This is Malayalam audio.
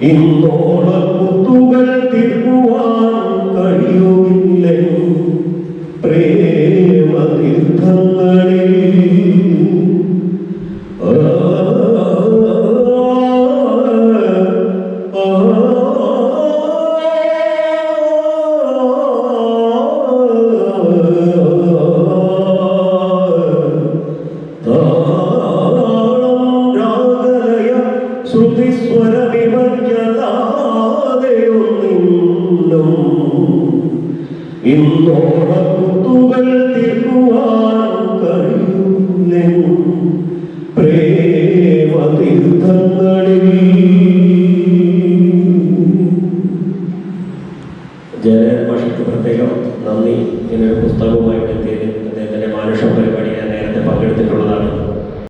ഇന്നോളക്കുത്തുകൾ തീർക്കുവാൻ കഴിയുമില്ല പ്രേമതീർത്ഥങ്ങളിൽ ആ, ഇന്നോടക്കുത്തുകൾ തീർക്കുവാൻ കഴിയുമെന്നും പ്രേമതീർത്ഥങ്ങളിൽ ജയൻ മാഷയ്ക്ക് പ്രത്യേകം നന്ദി. എന്നൊരു പുസ്തകവുമായിട്ട് എത്തിയതിന്